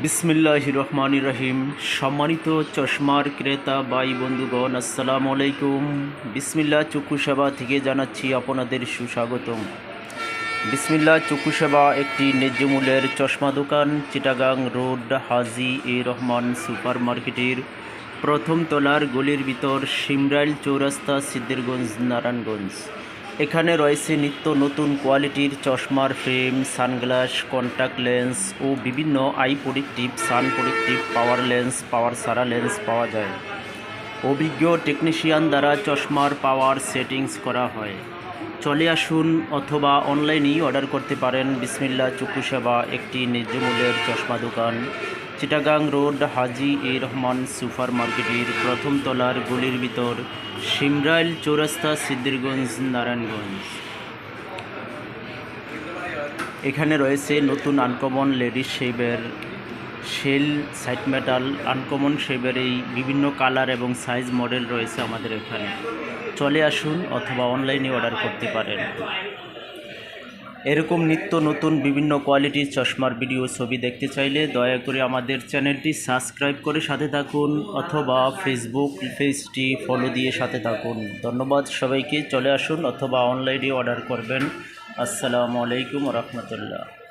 বিসমিল্লাহ রহমান রহিম সম্মানিত চশমার ক্রেতা বাই বন্ধুগণ, আসসালামু আলাইকুম। বিসমিল্লা চক্ষু সেবা থেকে জানাচ্ছি আপনাদের সুস্বাগতম। বিসমিল্লা চক্ষু সেবা একটি ন্যায্য মূল্যের চশমা দোকান, Chittagong road, Haji A Rahman super মার্কেটের প্রথম তলার গলির ভিতর সিমরাইল চৌরাস্তা সিদ্দিরগঞ্জ নারায়ণগঞ্জ। এখানে রয়েছে নিত্য নতুন কোয়ালিটির চশমার ফ্রেম, সানগ্লাস কন্ট্যাক্ট লেন্স ও বিভিন্ন eye protective sun protective power lens power সারা লেন্স পাওয়া যায়। অভিজ্ঞ টেকনিশিয়ান দ্বারা চশমার পাওয়ার সেটিংস করা হয়। চলে আসুন অথবা অনলাইনেই অর্ডার করতে পারেন। বিসমিল্লা চক্ষু সেবা একটি ন্যায্য মূল্যের চশমা দোকান। Chittagong road, Haji A Rahman super মার্কেটের প্রথম তলার গলির ভিতর সিমরাইল চৌরাস্তা সিদ্দিরগঞ্জ নারায়ণগঞ্জ। এখানে রয়েছে নতুন আনকমন লেডিস শেপের শেল সাইট মেটাল, আনকমন শেপের এই বিভিন্ন কালার এবং সাইজ মডেল রয়েছে আমাদের এখানে। চলে আসুন অথবা অনলাইনে অর্ডার করতে পারেন। এরকম নিত্য নতুন বিভিন্ন কোয়ালিটির চশমার ভিডিও ছবি দেখতে চাইলে দয়া করে আমাদের চ্যানেলটি সাবস্ক্রাইব করে সাথে থাকুন অথবা ফেসবুক পেজটি ফলো দিয়ে সাথে থাকুন। ধন্যবাদ সবাইকে। চলে আসুন অথবা অনলাইনে অর্ডার করবেন। আসসালামু আলাইকুম রহমতুল্লাহ।